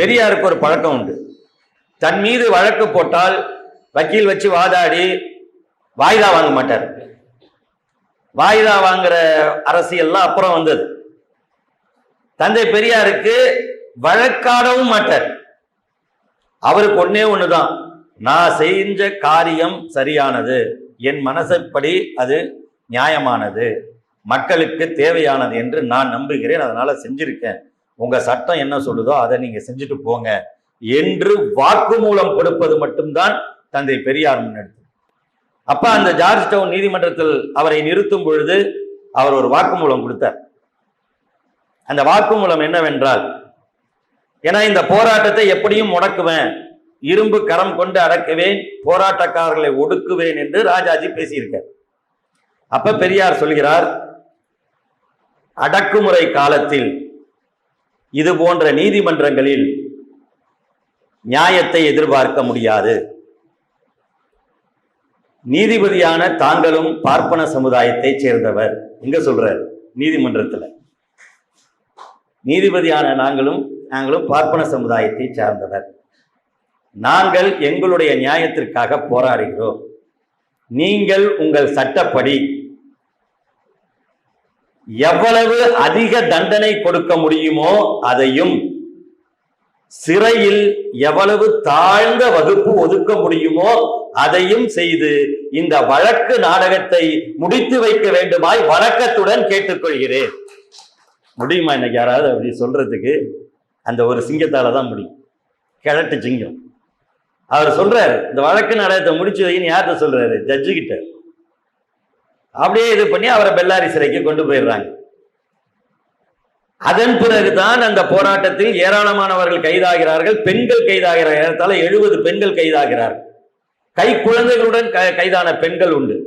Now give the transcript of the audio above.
பெரியாருக்கு ஒரு பழக்கம் உண்டு. தன் மீது வழக்கு போட்டால் வக்கீல் வச்சு வாதாடி வாய்தா வாங்க மாட்டார். வாய்தா வாங்குற அரசியல்லாம் அப்புறம் வந்தது. தந்தை பெரியாருக்கு வழக்காடவும் மாட்டார். அவருக்கு ஒன்னே ஒண்ணுதான். நான் செஞ்ச காரியம் சரியானது. என் மனசப்படி அது நியாயமானது. மக்களுக்கு தேவையானது என்று நான் நம்புகிறேன். அதனால செஞ்சிருக்கேன். உங்க சட்டம் என்ன சொல்லுதோ அதை நீங்க செஞ்சுட்டு போங்க என்று வாக்குமூலம் கொடுப்பது மட்டும்தான் தந்தை பெரியார் முன்னெடுத்து அப்ப அந்த ஜார்ஜ் டவுன் நீதிமன்றத்தில் அவரை நிறுத்தும் பொழுது அவர் ஒரு வாக்குமூலம் கொடுத்தார். அந்த வாக்குமூலம் என்னவென்றால் ஏன்னா இந்த போராட்டத்தை எப்படியும் முடக்குவேன் இரும்பு கரம் கொண்டு அடக்குவேன் போராட்டக்காரர்களை ஒடுக்குவேன் என்று ராஜாஜி பேசியிருக்கார். அப்ப பெரியார் சொல்கிறார் அடக்குமுறை காலத்தில் இது போன்ற நீதிமன்றங்களில் நியாயத்தை எதிர்பார்க்க முடியாது. நீதிபதியான தாங்களும் பார்ப்பன சமுதாயத்தைச் சேர்ந்தவர். எங்க சொல்றார் நீதிமன்றத்தில். நீதிபதியான நாங்களும் நாங்களும் பார்ப்பன சமுதாயத்தை சார்ந்தவர். நாங்கள் எங்களுடைய நியாயத்திற்காக போராடுகிறோம். நீங்கள் உங்கள் சட்டப்படி எவ்வளவு அதிக தண்டனை கொடுக்க முடியுமோ அதையும் சிறையில் எவ்வளவு தாழ்ந்த வகுப்பு ஒதுக்க முடியுமோ அதையும் செய்து இந்த வழக்கு நாடகத்தை முடித்து வைக்க வேண்டுமாய் வழக்கத்துடன் கேட்டுக்கொள்கிறேன். முடியுமா இன்னைக்கு யாராவது அப்படி சொல்றதுக்கு? அந்த ஒரு சிங்கத்தால தான் முடியும். கிழட்டு சிங்கம். அவர் சொல்றாரு இந்த வழக்கு நாடகத்தை முடிச்சு வைன்னு யார்கிட்ட சொல்றாரு? ஜட்ஜு கிட்ட. அப்படியே இது பண்ணி அவரை பெல்லாரி சிறைக்கு கொண்டு போயிடுறாங்க. அதன் பிறகுதான் அந்த போராட்டத்தில் ஏராளமானவர்கள் கைதாகிறார்கள். பெண்கள் கைதாகிறார்கள். ஏறத்தாழ எழுபது பெண்கள் கைதாகிறார்கள். கை குழந்தைகளுடன் கைதான பெண்கள் உண்டு.